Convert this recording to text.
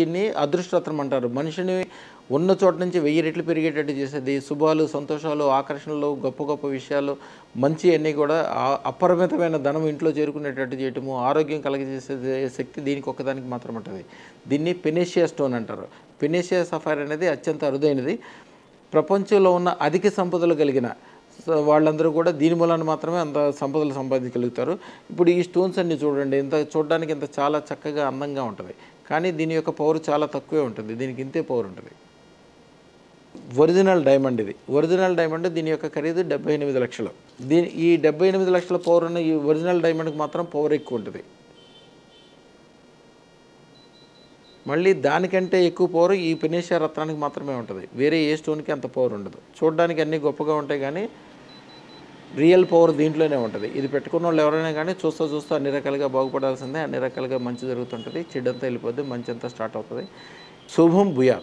దీన్ని అదృష్టరత్నం అంటారు. మనిషిని ఉన్న చోట నుంచి వెయ్యి రెట్లు పెరిగేటట్టు చేసేది శుభాలు సంతోషాలు ఆకర్షణలు గొప్ప గొప్ప విషయాలు మంచి అన్నీ కూడా అపరిమితమైన ధనం ఇంట్లో చేరుకునేటట్టు చేయటము ఆరోగ్యం కలగజేసే శక్తి దీనికి ఒక్కదానికి మాత్రం ఉంటుంది దీన్ని పెనేషియా స్టోన్ అంటారు. పెనేషియా సఫైర్ అనేది అత్యంత అరుదైనది. ప్రపంచంలో ఉన్న అధిక సంపదలు కలిగిన సో వాళ్ళందరూ కూడా దీని మూలాన్ని మాత్రమే అంత సంపదలు సంపాదించగలుగుతారు. ఇప్పుడు ఈ స్టోన్స్ అన్ని చూడండి ఇంత చూడడానికి ఇంత చాలా చక్కగా అందంగా ఉంటుంది. కానీ దీని యొక్క పవర్ చాలా తక్కువే ఉంటుంది. దీనికి ఇంతే పవర్ ఉంటుంది. ఒరిజినల్ డైమండ్ ఇది. ఒరిజినల్ డైమండ్ దీని యొక్క ఖరీదు డెబ్బై ఎనిమిది లక్షలు. దీని ఈ డెబ్బై ఎనిమిది లక్షల పవర్ ఉన్న ఈ ఒరిజినల్ డైమండ్కి మాత్రం పవర్ ఎక్కువ ఉంటుంది. మళ్ళీ దానికంటే ఎక్కువ పవర్ ఈ పినేషియా రత్నానికి మాత్రమే ఉంటుంది. వేరే ఏ స్టోన్కి అంత పవర్ ఉండదు. చూడడానికి అన్నీ గొప్పగా ఉంటాయి కానీ రియల్ పవర్ దీంట్లోనే ఉంటుంది. ఇది పెట్టుకున్న వాళ్ళు ఎవరైనా కానీ చూస్తూ చూస్తూ అన్ని రకాలుగా బాగుపడాల్సిందే అన్ని రకాలుగా మంచి జరుగుతుంటుంది. చెడంతా వెళ్ళిపోద్ది మంచి అంతా స్టార్ట్ అవుతుంది. శుభం భూయా